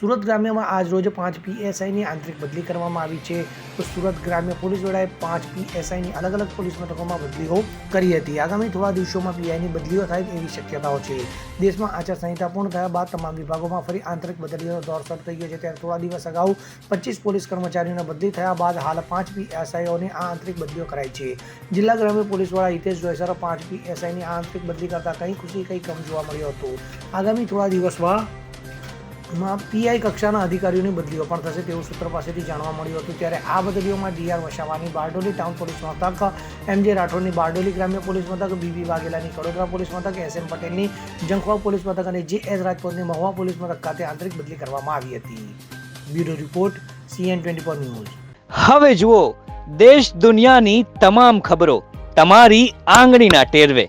સુરત ગ્રામ્યમાં આજ રોજ પાંચ પીએસઆઈની આંતરિક બદલી કરવામાં આવી છે. તો સુરત ગ્રામ્ય પોલીસ વડાએ પાંચ પીએસઆઈની અલગ અલગ પોલીસ મથકોમાં બદલીઓ કરી હતી. આગામી થોડા દિવસોમાં પીઆઈની બદલીઓ થાય એવી શક્યતાઓ છે. દેશમાં આચારસંહિતા પૂર્ણ થયા બાદ તમામ વિભાગોમાં ફરી આંતરિક બદલીઓનો દોર શરૂ થઈ ગયો છે. ત્યારે થોડા દિવસ અગાઉ પચીસ પોલીસ કર્મચારીઓને બદલી થયા બાદ હાલ પાંચ પીએસઆઈઓની આ આંતરિક બદલીઓ કરાઈ છે. જિલ્લા ગ્રામ્ય પોલીસ વડા હિતેશ જોયસર પાંચ પીએસઆઈની આંતરિક બદલી કરતા કંઈ ખુશી, કંઈ કમ જોવા મળ્યો હતો. આગામી થોડા દિવસમાં માં પીઆઈ કક્ષાના અધિકારીઓની બદલીઓ પણ થશે તેવું સૂત્ર પાસેથી જાણવા મળ્યું હતું. ત્યારે આ બદલીઓમાં ડીઆર વસાવાની બારડોલી ટાઉન પોલીસ મથક, એમ જે રાઠોડની બારડોલી ગ્રામ્ય પોલીસ મથક બીબી વાઘેલાની કડોદરા પોલીસ મથક, એસ પટેલની જંખવા પોલીસ મથક અને જે એસ રાજપૂતની મહુવા પોલીસ મથક ખાતે આંતરિક બદલી કરવામાં આવી હતી. Bureau report, CN twenty four news. હવે જુઓ, દેશ દુનિયાની તમામ ખબરો, તમારી આંગળીના ટેરવે.